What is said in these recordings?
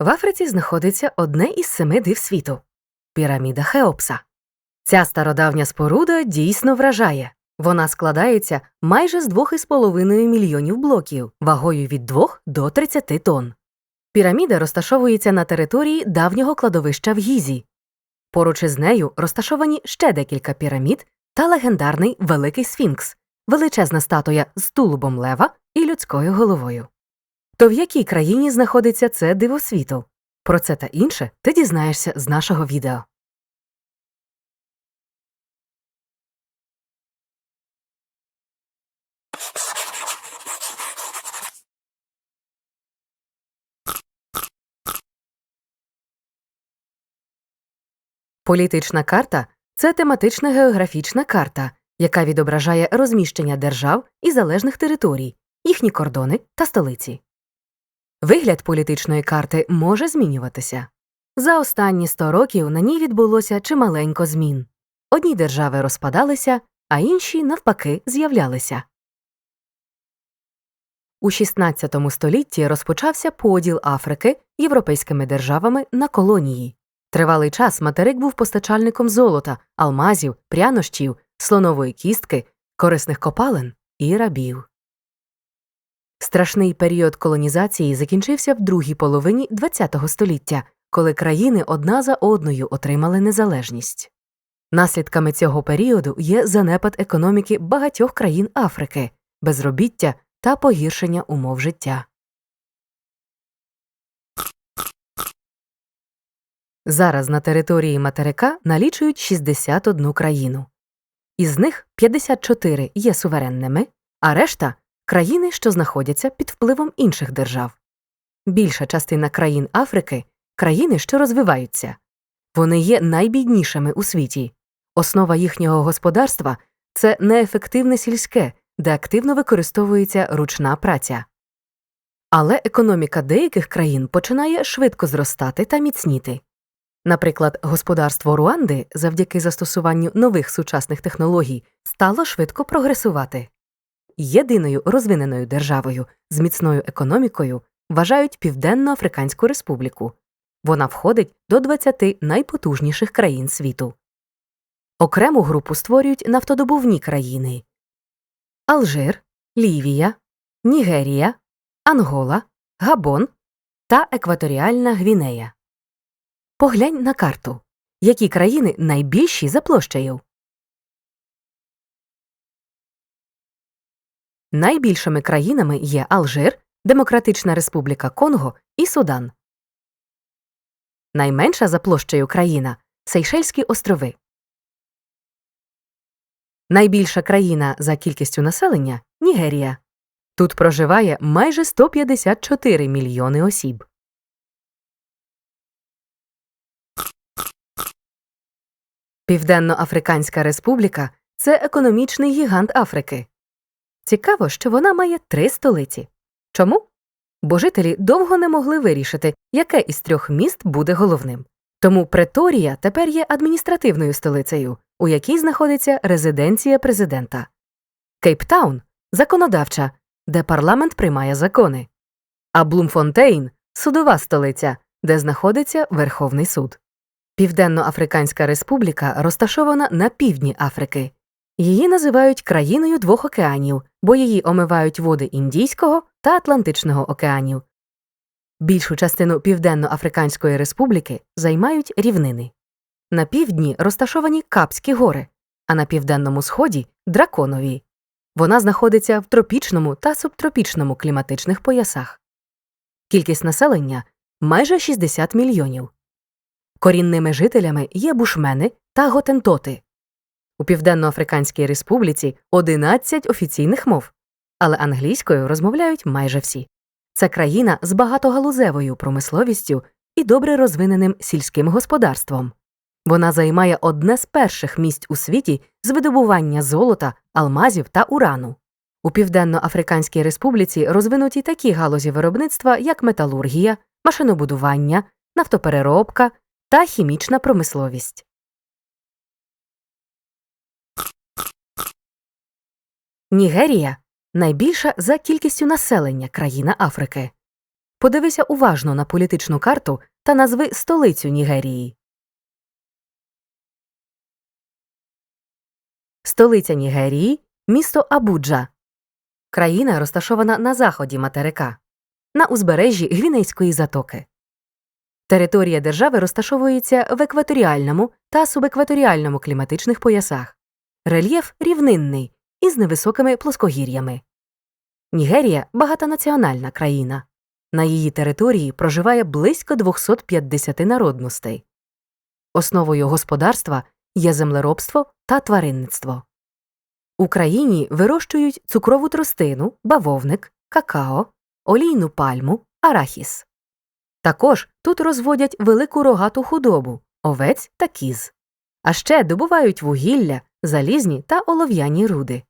В Африці знаходиться одне із семи див світу піраміда Хеопса. Ця стародавня споруда дійсно вражає. Вона складається майже з 2,5 мільйонів блоків, вагою від 2 до 30 тонн. Піраміда розташовується на території давнього кладовища в Гізі. Поруч із нею розташовані ще декілька пірамід та легендарний Великий Сфінкс, величезна статуя з тулубом лева і людською головою. То в якій країні знаходиться це диво світу? Про це та інше ти дізнаєшся з нашого відео. Політична карта це тематична географічна карта, яка відображає розміщення держав і залежних територій, їхні кордони та столиці. Вигляд політичної карти може змінюватися. За останні 100 років на ній відбулося чималенько змін. Одні держави розпадалися, а інші, навпаки, з'являлися. У XVI столітті розпочався поділ Африки європейськими державами на колонії. Тривалий час материк був постачальником золота, алмазів, прянощів, слонової кістки, корисних копалин і рабів. Страшний період колонізації закінчився в другій половині ХХ століття, коли країни одна за одною отримали незалежність. Наслідками цього періоду є занепад економіки багатьох країн Африки, безробіття та погіршення умов життя. Зараз на території материка налічують 61 країну. Із них 54 є суверенними, а решта країни, що знаходяться під впливом інших держав. Більша частина країн Африки країни, що розвиваються. Вони є найбіднішими у світі. Основа їхнього господарства це неефективне сільське, де активно використовується ручна праця. Але економіка деяких країн починає швидко зростати та міцніти. Наприклад, господарство Руанди завдяки застосуванню нових сучасних технологій стало швидко прогресувати. Єдиною розвиненою державою з міцною економікою вважають Південно-Африканську Республіку. Вона входить до 20 найпотужніших країн світу. Окрему групу створюють нафтодобувні країни Алжир, Лівія, Нігерія, Ангола, Габон та Екваторіальна Гвінея. Поглянь на карту. Які країни найбільші за площею? Найбільшими країнами є Алжир, Демократична Республіка Конго і Судан. Найменша за площею країна Сейшельські острови. Найбільша країна за кількістю населення Нігерія. Тут проживає майже 154 мільйони осіб. Південно-Африканська Республіка це економічний гігант Африки. Цікаво, що вона має три столиці. Чому? Бо жителі довго не могли вирішити, яке із трьох міст буде головним. Тому Преторія тепер є адміністративною столицею, у якій знаходиться резиденція президента. Кейптаун законодавча, де парламент приймає закони. А Блумфонтейн судова столиця, де знаходиться Верховний суд. Південно-Африканська Республіка розташована на півдні Африки. Її називають країною двох океанів, бо її омивають води Індійського та Атлантичного океанів. Більшу частину Південно-Африканської Республіки займають рівнини. На півдні розташовані Капські гори, а на південному сході драконові. Вона знаходиться в тропічному та субтропічному кліматичних поясах. Кількість населення майже 60 мільйонів. Корінними жителями є бушмени та готентоти. У Південно-Африканській Республіці 11 офіційних мов, але англійською розмовляють майже всі. Це країна з багатогалузевою промисловістю і добре розвиненим сільським господарством. Вона займає одне з перших місць у світі з видобування золота, алмазів та урану. У Південно-Африканській Республіці розвинуті такі галузі виробництва, як металургія, машинобудування, нафтопереробка та хімічна промисловість. Нігерія найбільша за кількістю населення країна Африки. Подивися уважно на політичну карту та назви столицю Нігерії. Столиця Нігерії місто Абуджа. Країна розташована на заході материка, на узбережжі Гвінейської затоки. Територія держави розташовується в екваторіальному та субекваторіальному кліматичних поясах. Рельєф рівнинний із невисокими плоскогір'ями. Нігерія багатонаціональна країна. На її території проживає близько 250 народностей. Основою господарства є землеробство та тваринництво. У країні вирощують цукрову тростину, бавовник, какао, олійну пальму, арахіс. Також тут розводять велику рогату худобу, овець та кіз. А ще добувають вугілля, залізні та олов'яні руди.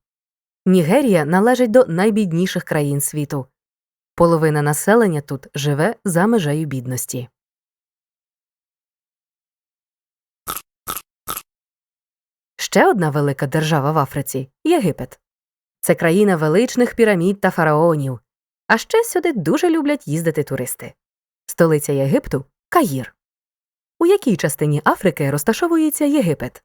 Нігерія належить до найбідніших країн світу. Половина населення тут живе за межею бідності. Ще одна велика держава в Африці Єгипет. Це країна величних пірамід та фараонів. А ще сюди дуже люблять їздити туристи. Столиця Єгипту Каїр. У якій частині Африки розташовується Єгипет?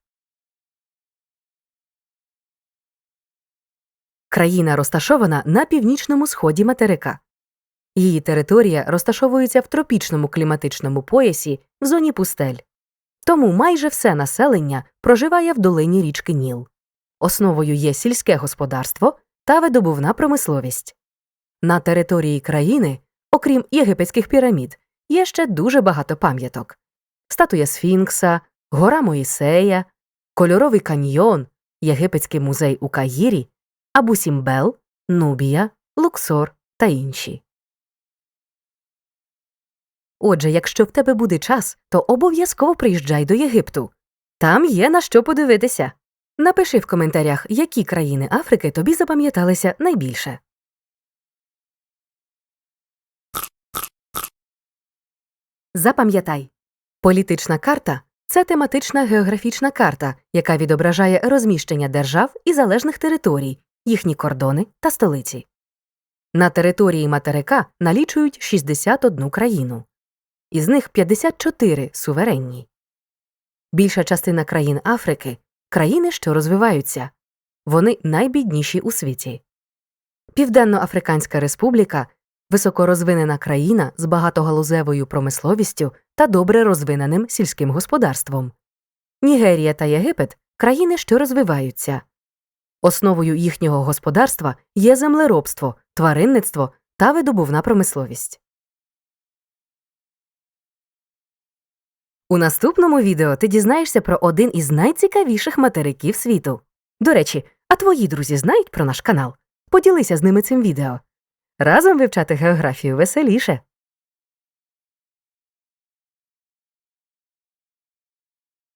Країна розташована на північному сході материка. Її територія розташовується в тропічному кліматичному поясі в зоні пустель. Тому майже все населення проживає в долині річки Ніл. Основою є сільське господарство та видобувна промисловість. На території країни, окрім єгипетських пірамід, є ще дуже багато пам'яток статуя Сфінкса, гора Моїсея, кольоровий каньйон, Єгипетський музей у Каїрі, Абу-Сімбел, Нубія, Луксор та інші. Отже, якщо в тебе буде час, то обов'язково приїжджай до Єгипту. Там є на що подивитися. Напиши в коментарях, які країни Африки тобі запам'яталися найбільше. Запам'ятай. Політична карта це тематична географічна карта, яка відображає розміщення держав і залежних територій, їхні кордони та столиці. На території материка налічують 61 країну. Із них 54 суверенні. Більша частина країн Африки країни, що розвиваються. Вони найбідніші у світі. Південно-Африканська Республіка високорозвинена країна з багатогалузевою промисловістю та добре розвиненим сільським господарством. Нігерія та Єгипет країни, що розвиваються. Основою їхнього господарства є землеробство, тваринництво та видобувна промисловість. У наступному відео ти дізнаєшся про один із найцікавіших материків світу. До речі, а твої друзі знають про наш канал? Поділися з ними цим відео. Разом вивчати географію веселіше.